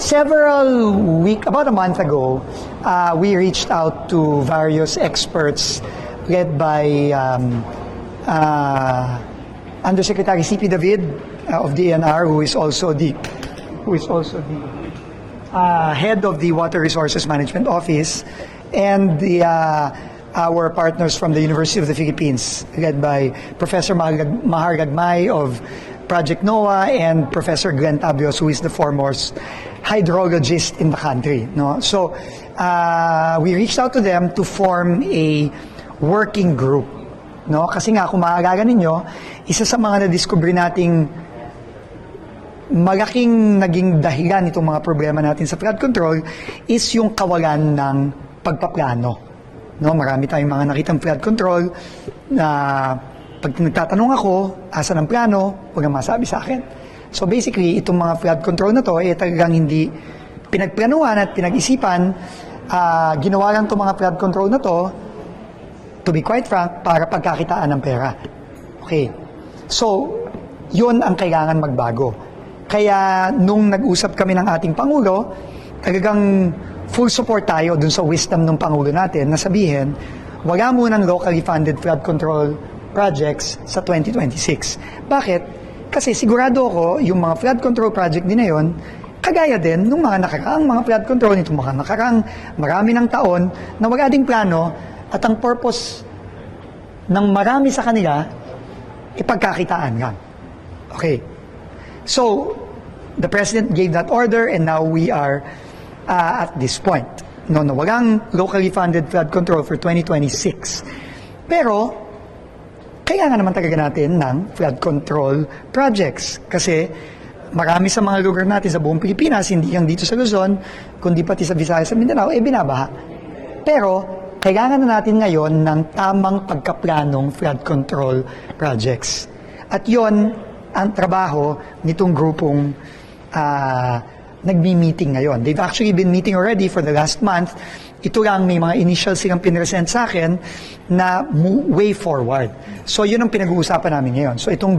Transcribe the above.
several week, about a month ago, uh, we reached out to various experts led by um, uh, Undersecretary C.P. David uh, of DNR, who is also the who is also the uh, head of the Water Resources Management Office, and the uh, our partners from the University of the Philippines, led by Professor Mahar Mahar Gagmay of Project NOAA and Professor Glenn Tabios, who is the foremost hydrologist in the country. No? So uh, we reached out to them to form a working group. No? Kasi nga, kung maaalala ninyo, isa sa mga na-discover nating malaking naging dahilan itong mga problema natin sa flood control is yung kawalan ng pagpaplano. No, marami tayong mga nakitang flood control na pag nagtatanong ako, asa ng plano, huwag kang masabi sa akin. So basically, itong mga flood control na to, eh talagang hindi pinagplanuhan at pinag-isipan, ah, ginawa lang itong mga flood control na to, to be quite frank, para pagkakitaan ng pera. Okay. So, yun ang kailangan magbago. Kaya nung nag-usap kami ng ating Pangulo, talagang full support tayo dun sa wisdom ng Pangulo natin na sabihin, wala munang locally funded flood control projects sa 2026. Bakit? Kasi sigurado ako, yung mga flood control project din na yun, kagaya din nung mga nakaraang mga flood control nito mga nakaraang marami ng taon na wala ding plano at ang purpose ng marami sa kanila ipagkakitaan lang. Okay. So, the President gave that order and now we are uh, at this point. No, no, walang locally funded flood control for 2026. Pero, kailangan naman talaga natin ng flood control projects. Kasi marami sa mga lugar natin sa buong Pilipinas, hindi lang dito sa Luzon, kundi pati sa Visayas at Mindanao, eh binabaha. Pero, kailangan na natin ngayon ng tamang pagkaplanong flood control projects. At yon ang trabaho nitong grupong ah, nagmi-meeting ngayon. They've actually been meeting already for the last month. Ito lang, may mga initials silang pinresent sa akin na way forward. So, yun ang pinag-uusapan namin ngayon. So, itong